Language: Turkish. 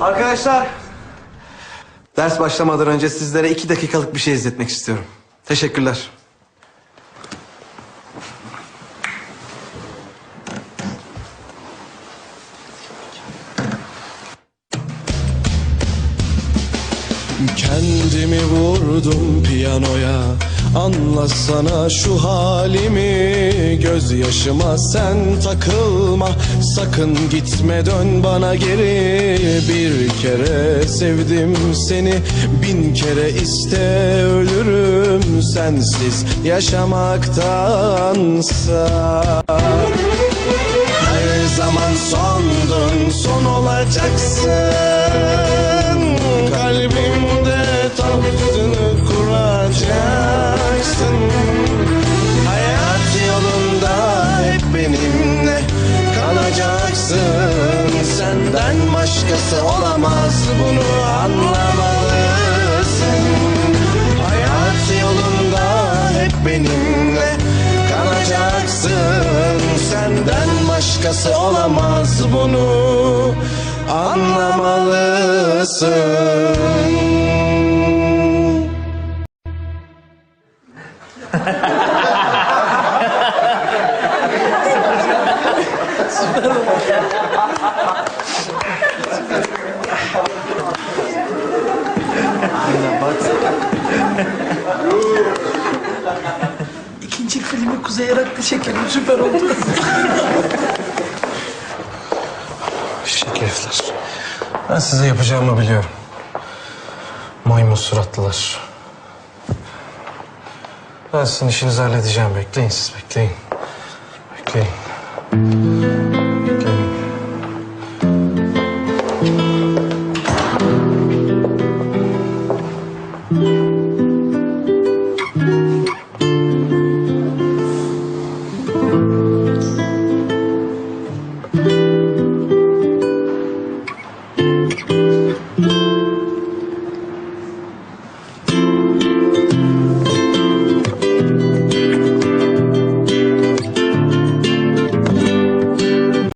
Arkadaşlar. Ders başlamadan önce sizlere iki dakikalık bir şey izletmek istiyorum. Teşekkürler. Kendimi vurdum piyanoya Anlasana şu halimi Gözyaşıma sen takılma. Sakın gitme dön bana geri. Bir kere sevdim seni Bin kere iste ölürüm. Sensiz yaşamaktansa. Her zaman sondun son olacaksın başkası olamaz bunu anlamalısın. Hayat yolunda hep benimle kalacaksın. Senden başkası olamaz bunu anlamalısın İkinci klimi Kuzey Irak'ta çekelim süper oldu. Herifler. Ben size yapacağımı biliyorum. Maymun suratlılar. Ben sizin işinizi halledeceğim. Bekleyin siz bekleyin. Bekleyin.